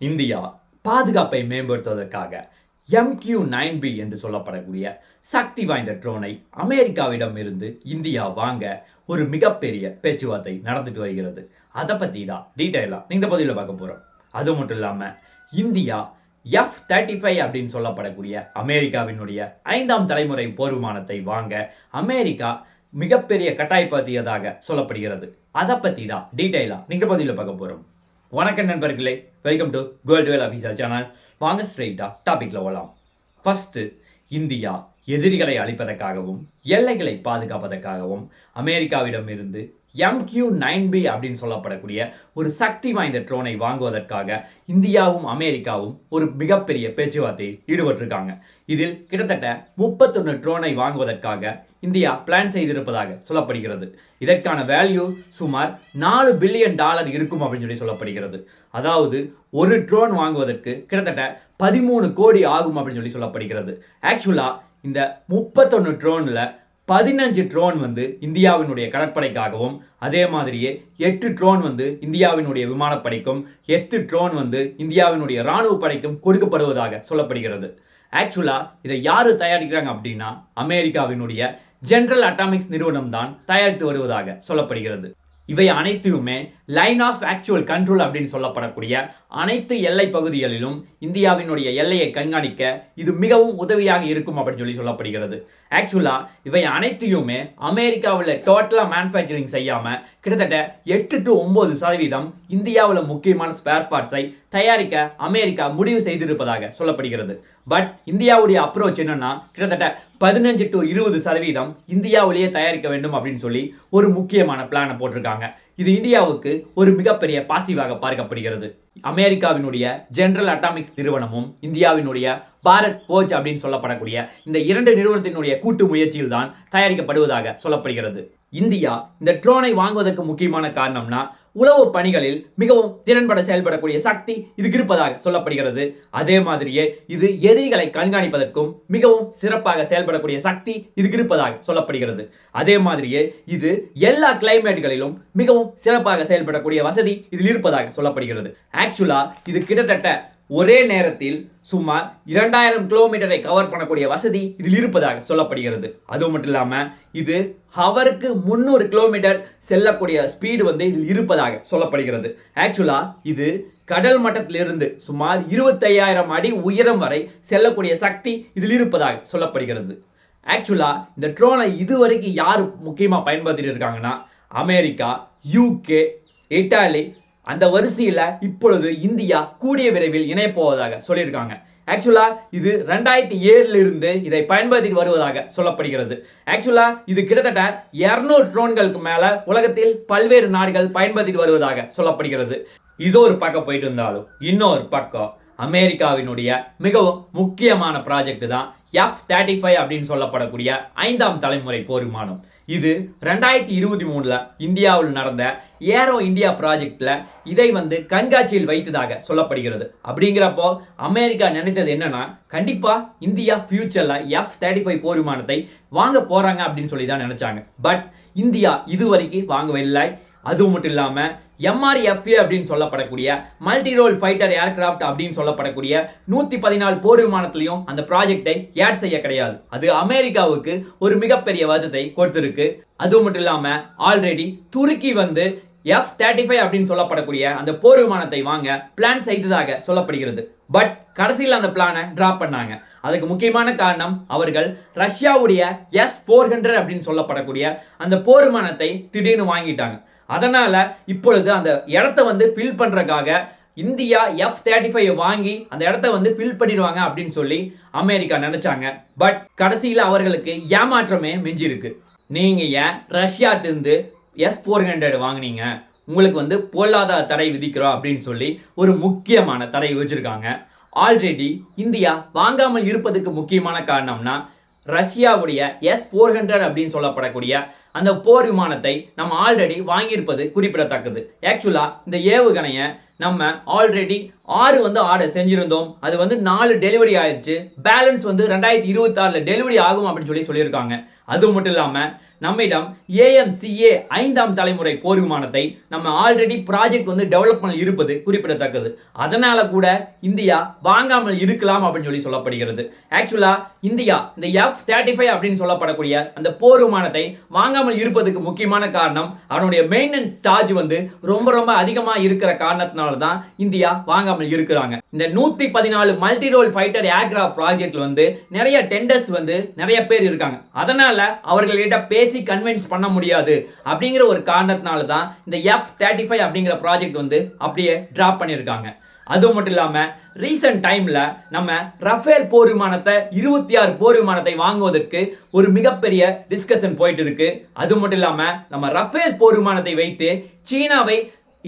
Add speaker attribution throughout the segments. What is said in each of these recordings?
Speaker 1: India பாதுகாப்பை மேம்படுத்துவதற்காக MQ nine B என்று சொல்லப்படக்கூடிய சக்தி வாய்ந்த ட்ரோனை அமெரிக்காவிடம் இருந்து இந்தியா வாங்க ஒரு மிகப்பெரிய பேச்சுவார்த்தை நடந்துட்டு வருகிறது. அதை பற்றி தான் டீட்டெயிலாக இந்த பதிவில் பார்க்க போகிறோம் அது மட்டும் இல்லாமல் இந்தியா எஃப் தேர்ட்டி ஃபைவ் அப்படின்னு சொல்லப்படக்கூடிய அமெரிக்காவினுடைய ஐந்தாம் தலைமுறை போர் விமானத்தை வாங்க அமெரிக்கா மிகப்பெரிய கட்டாயப்படுத்தியதாக சொல்லப்படுகிறது. அதை பற்றி தான் டீட்டெயிலாக நீங்கள் பதிவில் பார்க்க போகிறோம் வணக்கம் நண்பர்களே welcome to gold whale officer channel வாங்க ஸ்ட்ரெயிட்டாக டாபிக்ல ஓலாம் ஃபஸ்ட்டு இந்தியா எதிரிகளை அழிப்பதற்காகவும் எல்லைகளை பாதுகாப்பதற்காகவும் அமெரிக்காவிடம் இருந்து எம்கியூ நைன் பி அப்படின்னு சொல்லப்படக்கூடிய ஒரு சக்தி வாய்ந்த ட்ரோனை வாங்குவதற்காக இந்தியாவும் அமெரிக்காவும் ஒரு மிகப்பெரிய பேச்சுவார்த்தையில் ஈடுபட்டிருக்காங்க. இதில் கிட்டத்தட்ட முப்பத்தொன்று ட்ரோனை வாங்குவதற்காக இந்தியா பிளான் செய்திருப்பதாக சொல்லப்படுகிறது. இதற்கான வேல்யூ சுமார் நாலு பில்லியன் டாலர் இருக்கும் அப்படின்னு சொல்லி சொல்லப்படுகிறது. அதாவது ஒரு ட்ரோன் வாங்குவதற்கு கிட்டத்தட்ட பதிமூணு கோடி ஆகும் அப்படின்னு சொல்லி சொல்லப்படுகிறது. ஆக்சுவலாக இந்த முப்பத்தொன்று ட்ரோனில் பதினஞ்சு ட்ரோன் வந்து இந்தியாவினுடைய கடற்படைக்காகவும் அதே மாதிரியே எட்டு ட்ரோன் வந்து இந்தியாவினுடைய விமானப்படைக்கும் எட்டு ட்ரோன் வந்து இந்தியாவினுடைய இராணுவ படைக்கும் கொடுக்கப்படுவதாக சொல்லப்படுகிறது. ஆக்சுவலாக இதை யார் தயாரிக்கிறாங்க அப்படின்னா அமெரிக்காவினுடைய ஜென்ரல் அட்டாமிக்ஸ் நிறுவனம் தான் தயாரித்து வருவதாக சொல்லப்படுகிறது. இவை அனைத்தையுமே லைன் ஆஃப் ஆக்சுவல் கண்ட்ரோல் அப்படின்னு சொல்லப்படக்கூடிய அனைத்து எல்லை பகுதிகளிலும் இந்தியாவினுடைய எல்லையை கண்காணிக்க இது மிகவும் உதவியாக இருக்கும் அப்படின்னு சொல்லி சொல்லப்படுகிறது. ஆக்சுவலாக இவை அனைத்தையுமே அமெரிக்காவில் டோட்டலாக மேனுஃபேக்சரிங் செய்யாமல் கிட்டத்தட்ட எட்டு டு ஒம்பது சதவீதம் இந்தியாவில் முக்கியமான ஸ்பேர் பார்ட்ஸை தயாரிக்க அமெரிக்கா முடிவு செய்திருப்பதாக சொல்லப்படுகிறது. பட் இந்தியாவுடைய அப்ரோச் என்னன்னா கிட்டத்தட்ட பதினஞ்சு டு இருபது சதவீதம் இந்தியாவிலேயே தயாரிக்க வேண்டும் அப்படின்னு சொல்லி ஒரு முக்கியமான பிளானை போட்டிருக்காங்க. இது இந்தியாவுக்கு ஒரு மிகப்பெரிய பாசிவாக பார்க்கப்படுகிறது. அமெரிக்காவினுடைய ஜெனரல் அட்டாமிக்ஸ் நிறுவனமும் இந்தியாவினுடைய பாரத் போஜ் அப்படின்னு சொல்லப்படக்கூடிய இந்த இரண்டு நிறுவனத்தினுடைய கூட்டு முயற்சியில் தான் தயாரிக்கப்படுவதாக சொல்லப்படுகிறது. இந்தியா இந்த ட்ரோனை வாங்குவதற்கு முக்கியமான காரணம்னா உளவு பணிகளில் மிகவும் திறன்பட செயல்படக்கூடிய சக்தி இதுக்கு இருப்பதாக சொல்லப்படுகிறது. அதே மாதிரியே இது எதிரிகளை கண்காணிப்பதற்கும் மிகவும் சிறப்பாக செயல்படக்கூடிய சக்தி இதுக்கு இருப்பதாக சொல்லப்படுகிறது. அதே மாதிரியே இது எல்லா கிளைமேட்களிலும் மிகவும் சிறப்பாக செயல்படக்கூடிய வசதி இதில் இருப்பதாக சொல்லப்படுகிறது. ஆக்சுவலா இது கிட்டத்தட்ட ஒரே நேரத்தில் சுமார் இரண்டாயிரம் கிலோமீட்டரை கவர் பண்ணக்கூடிய வசதி இதில் இருப்பதாக சொல்லப்படுகிறது. அது மட்டும் இல்லாமல் இது ஹவருக்கு முந்நூறு கிலோமீட்டர் செல்லக்கூடிய ஸ்பீடு வந்து இதில் இருப்பதாக சொல்லப்படுகிறது. ஆக்சுவலாக இது கடல் மட்டத்திலிருந்து சுமார் இருபத்தையாயிரம் அடி உயரம் வரை செல்லக்கூடிய சக்தி இதில் இருப்பதாக சொல்லப்படுகிறது. ஆக்சுவலாக இந்த ட்ரோனை இதுவரைக்கும் யார் முக்கியமாக பயன்படுத்திட்டு இருக்காங்கன்னா அமெரிக்கா யூகே இட்டாலி அந்த வரிசையில் இப்பொழுது இந்தியா கூடிய விரைவில் இணையப்போவதாக சொல்லியிருக்காங்க. ஆக்சுவலாக இது ரெண்டாயிரத்தி ஏழுல இருந்து இதை பயன்படுத்திட்டு வருவதாக சொல்லப்படுகிறது. ஆக்சுவலாக இது கிட்டத்தட்ட இரநூறு ட்ரோன்களுக்கு மேலே உலகத்தில் பல்வேறு நாடுகள் பயன்படுத்திட்டு வருவதாக சொல்லப்படுகிறது. இது ஒரு பக்கம் போயிட்டு இருந்தாலும் இன்னொரு பக்கம் அமெரிக்காவினுடைய மிகவும் முக்கியமான ப்ராஜெக்ட் தான் எஃப் தேர்ட்டி ஃபைவ் அப்படின்னு சொல்லப்படக்கூடிய ஐந்தாம் தலைமுறை போர் விமானம். இது ரெண்டாயிரத்தி இருபத்தி மூணில் இந்தியாவில் நடந்த ஏரோ இந்தியா ப்ராஜெக்டில் இதை வந்து கண்காட்சியில் வைத்ததாக சொல்லப்படுகிறது. அப்படிங்கிறப்போ அமெரிக்கா நினைத்தது என்னன்னா கண்டிப்பாக இந்தியா ஃபியூச்சரில் எஃப் தேர்ட்டி ஃபைவ் போர் விமானத்தை வாங்க போகிறாங்க அப்படின்னு சொல்லி தான் நினச்சாங்க. பட் இந்தியா இதுவரைக்கும் வாங்கவில்லை அது மட்டும் இல்லாமல் எம்ஆர்எஃப்ஏ அப்படின்னு சொல்லப்படக்கூடிய மல்டி ரோல் ஃபைட்டர் ஏர்கிராஃப்ட் அப்படின்னு சொல்லப்படக்கூடிய நூற்றி பதினாலு போர் விமானத்திலையும் அந்த ப்ராஜெக்டை ஏட் செய்ய கிடையாது. அது அமெரிக்காவுக்கு ஒரு மிகப்பெரிய வருத்தத்தை கொடுத்துருக்கு. அது மட்டும் இல்லாமல் ஆல்ரெடி துருக்கி வந்து எஃப் தேர்ட்டி ஃபைவ் அப்படின்னு சொல்லப்படக்கூடிய அந்த போர் விமானத்தை வாங்க பிளான் செய்ததாக சொல்லப்படுகிறது. பட் கடைசியில் அந்த பிளானை டிராப் பண்ணாங்க. அதுக்கு முக்கியமான காரணம் அவர்கள் ரஷ்யாவுடைய எஸ் ஃபோர் ஹண்ட்ரட் அப்படின்னு சொல்லப்படக்கூடிய அந்த போர் விமானத்தை திடீர்னு வாங்கிட்டாங்க. அதனால் இப்பொழுது அந்த இடத்த வந்து ஃபில் பண்ணுறக்காக இந்தியா எஃப் தேர்ட்டி ஃபைவ் வாங்கி அந்த இடத்த வந்து ஃபில் பண்ணிடுவாங்க அப்படின்னு சொல்லி அமெரிக்கா நினச்சாங்க. பட் கடைசியில் அவர்களுக்கு ஏமாற்றமே மிஞ்சிருக்கு. நீங்கள் ஏன் ரஷ்யாட்டிருந்து எஸ் ஃபோர் ஹண்ட்ரட் வாங்கினீங்க? உங்களுக்கு வந்து பொருளாதார தடை விதிக்கிறோம் அப்படின்னு சொல்லி ஒரு முக்கியமான தடை வச்சுருக்காங்க ஆல்ரெடி இந்தியா வாங்காமல் இருப்பதுக்கு முக்கியமான காரணம்னா ரஷ்யாவுடைய எஸ் ஃபோர் ஹண்ட்ரட் அப்படின்னு சொல்லப்படக்கூடிய அந்த போர் விமானத்தை நம்ம ஆல்ரெடி வாங்கியிருப்பது குறிப்பிடத்தக்கது. ஆக்சுவலாக இந்த ஏவுகணையை நம்ம ஆல்ரெடி ஆறு வந்து ஆர்டர் செஞ்சுருந்தோம். அது வந்து நாலு டெலிவரி ஆயிடுச்சு பேலன்ஸ் வந்து ரெண்டாயிரத்தி இருபத்தாறில் டெலிவரி ஆகும் அப்படின்னு சொல்லி சொல்லியிருக்காங்க. அது மட்டும் இல்லாமல் நம்மிடம் ஏஎம்சிஏ ஐந்தாம் தலைமுறை போர் விமானத்தை நம்ம ஆல்ரெடி ப்ராஜெக்ட் வந்து டெவலப்மெண்ட் இருப்பது குறிப்பிடத்தக்கது. அதனால கூட இந்தியா வாங்காமல் இருக்கலாம் அப்படின்னு சொல்லி சொல்லப்படுகிறது. ஆக்சுவலாக இந்தியா இந்த எஃப் தேர்ட்டி ஃபைவ் அப்படின்னு சொல்லப்படக்கூடிய அந்த போர் விமானத்தை வாங்காமல் இருப்பதுக்கு முக்கியமான காரணம் அவனுடைய மெயின்டெனன்ஸ் சார்ஜ் வந்து ரொம்ப ரொம்ப அதிகமாக இருக்கிற காரணத்தினால தான் இந்தியா வாங்காமல் இருக்கிறாங்க. இந்த நூத்தி பதினாலு multi role fighter aircraft project வந்து நிறைய டெண்டர்ஸ் வந்து நிறைய பேர் இருக்காங்க. அதனால அவர்களிட்ட பேசி கன்வின்ஸ் பண்ண முடியாது. அப்படிங்கிற ஒரு காரணத்தினால தான் இந்த எஃப் தேர்ட்டி ஃபைவ் அப்படிங்கிற ப்ராஜெக்ட் வந்து அப்படியே ட்ராப் பண்ணியிருக்காங்க. அது மட்டும் இல்லாமல் ரீசன்ட் டைமில் நம்ம ரஃபேல் போர் விமானத்தை இருபத்தி ஆறு போர் விமானத்தை வாங்குவதற்கு ஒரு மிகப்பெரிய டிஸ்கஷன் போயிட்டு இருக்கு. அது மட்டும் இல்லாமல் நம்ம ரஃபேல் போர் விமானத்தை வைத்து சீனாவை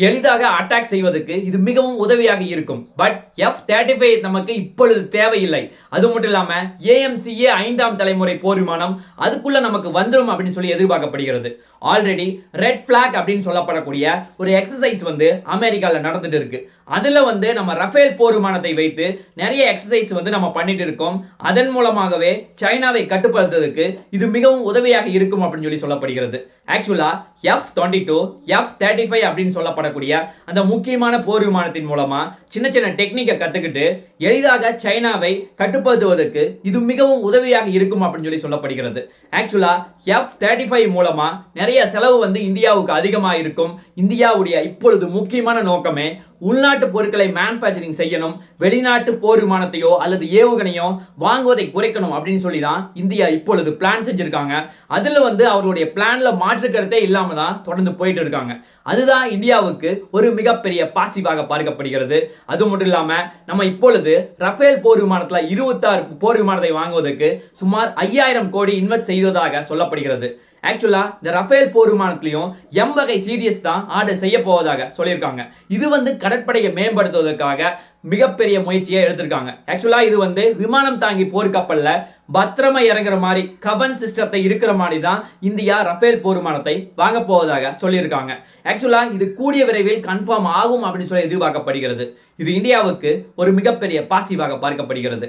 Speaker 1: எளிதாக அட்டாக் செய்வதற்கு இது மிகவும் உதவியாக இருக்கும். பட் எஃப் தேர்ட்டி ஃபைவ் நமக்கு இப்பொழுது தேவையில்லை. அது மட்டும் இல்லாமல் ஏஎம்சிஏ ஐந்தாம் தலைமுறை போர் விமானம் அதுக்குள்ள நமக்கு வந்துடும் அப்படின்னு சொல்லி எதிர்பார்க்கப்படுகிறது. ஆல்ரெடி ரெட் ஃபிளாக் அப்படின்னு சொல்லப்படக்கூடிய ஒரு எக்ஸசைஸ் வந்து அமெரிக்காவில் நடந்துட்டு இருக்கு. அதில் வந்து நம்ம ரஃபேல் போர் விமானத்தை வைத்து நிறைய எக்ஸசைஸ் வந்து நம்ம பண்ணிட்டு இருக்கோம். அதன் மூலமாகவே சைனாவை கட்டுப்படுத்துவதற்கு இது மிகவும் உதவியாக இருக்கும் அப்படின்னு சொல்லி சொல்லப்படுகிறது. ஆக்சுவலா F twenty two F thirty five அப்படின்னு சொல்லப்படக்கூடிய அந்த முக்கியமான போர் விமானத்தின் மூலமா சின்ன சின்ன டெக்னிக்கை கற்றுக்கிட்டு எளிதாக சைனாவை கட்டுப்படுத்துவதற்கு இது மிகவும் உதவியாக இருக்கும் அப்படின்னு சொல்லி சொல்லப்படுகிறது. ஆக்சுவலா எஃப் தேர்ட்டி ஃபைவ் மூலமா நிறைய செலவு வந்து இந்தியாவுக்கு அதிகமாக இருக்கும். இந்தியாவுடைய இப்பொழுது முக்கியமான நோக்கமே உள்நாட்டு பொருட்களை மேனுஃபேக்சரிங் செய்யணும் வெளிநாட்டு போர் விமானத்தையோ அல்லது ஏவுகணையோ வாங்குவதை குறைக்கணும் அப்படின்னு சொல்லி தான் இந்தியா இப்பொழுது பிளான் செஞ்சிருக்காங்க. அதில் வந்து அவருடைய பிளானில் மாற்று கருத்தே தான் தொடர்ந்து போயிட்டு இருக்காங்க. அதுதான் இந்தியாவுக்கு ஒரு மிகப்பெரிய பாசிவாக பார்க்கப்படுகிறது. அது மட்டும் இல்லாமல் நம்ம இப்பொழுது ரஃபேல் போர் விமானத்தில் இருபத்தாறு போர் விமானத்தை வாங்குவதற்கு சுமார் ஐயாயிரம் கோடி இன்வெஸ்ட் செய்ததாக சொல்லப்படுகிறது. ஆக்சுவலா இந்த ரஃபேல் போர் விமானத்திலையும் எம் வகை சீரியஸ் தான் ஆர்டர் செய்ய போவதாக சொல்லியிருக்காங்க. இது வந்து கடற்படையை மேம்படுத்துவதற்காக மிகப்பெரிய முயற்சியை எடுத்திருக்காங்க. ஆக்சுவலா இது வந்து விமானம் தாங்கி போர்க்கப்பல்ல பத்திரமா இறங்குற மாதிரி கவன் சிஸ்டத்தை இருக்கிற மாதிரி தான் இந்தியா ரஃபேல் போர் விமானத்தை வாங்க போவதாக சொல்லியிருக்காங்க. ஆக்சுவலா இது கூடிய விரைவில் கன்ஃபார்ம் ஆகும் அப்படின்னு சொல்லி எதிர்பார்க்கப்படுகிறது. இது இந்தியாவுக்கு ஒரு மிகப்பெரிய பாசிவாக பார்க்கப்படுகிறது.